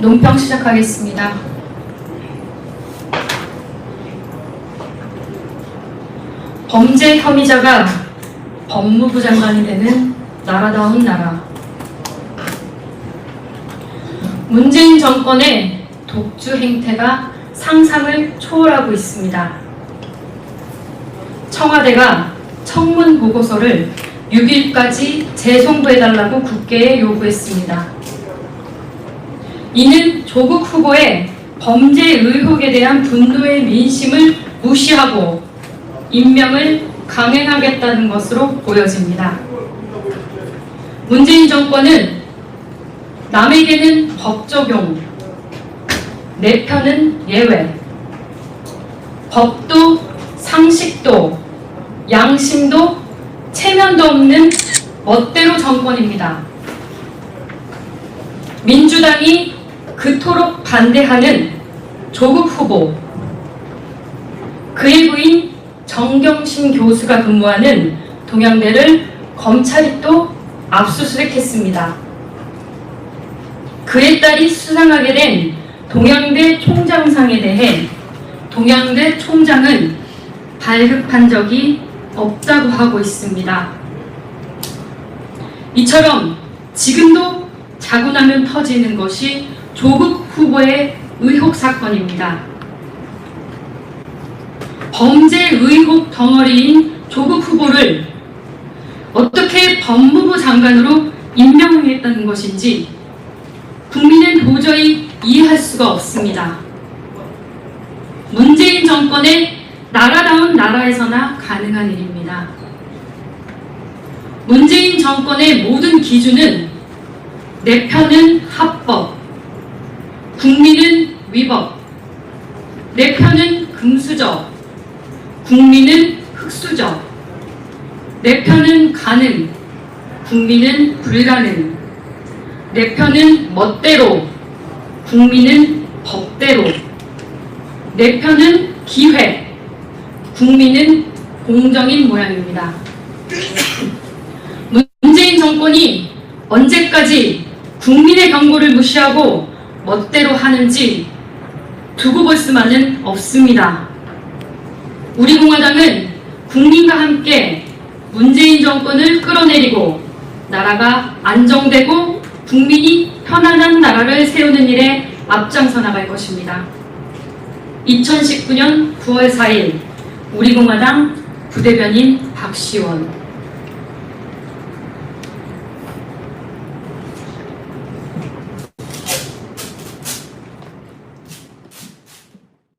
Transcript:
논평 시작하겠습니다. 범죄 혐의자가 법무부 장관이 되는 나라다운 나라. 문재인 정권의 독주 행태가 상상을 초월하고 있습니다. 청와대가 청문 보고서를 6일까지 재송부해달라고 국회에 요구했습니다. 이는 조국 후보의 범죄 의혹에 대한 분노의 민심을 무시하고 임명을 강행하겠다는 것으로 보여집니다. 문재인 정권은 남에게는 법 적용, 내 편은 예외, 법도 상식도 양심도 체면도 없는 멋대로 정권입니다. 민주당이 그토록 반대하는 조국 후보, 그의 부인 정경심 교수가 근무하는 동양대를 검찰이 또 압수수색했습니다. 그의 딸이 수상하게 된 동양대 총장상에 대해 동양대 총장은 발급한 적이 없다고 하고 있습니다. 이처럼 지금도 자고 나면 터지는 것이 조국 후보의 의혹 사건입니다. 범죄 의혹 덩어리인 조국 후보를 어떻게 법무부 장관으로 임명했다는 것인지 국민은 도저히 이해할 수가 없습니다. 문재인 정권의 나라다운 나라에서나 가능한 일입니다. 문재인 정권의 모든 기준은 내 편은 합법, 국민은 위법, 내 편은 금수저, 국민은 흑수저, 내 편은 가능, 국민은 불가능, 내 편은 멋대로, 국민은 법대로, 내 편은 기회, 국민은 공정인 모양입니다. 문재인 정권이 언제까지 국민의 경고를 무시하고 멋대로 하는지 두고 볼 수만은 없습니다. 우리 공화당은 국민과 함께 문재인 정권을 끌어내리고 나라가 안정되고 국민이 편안한 나라를 세우는 일에 앞장서 나갈 것입니다. 2019년 9월 4일 우리 공화당 부대변인 박시원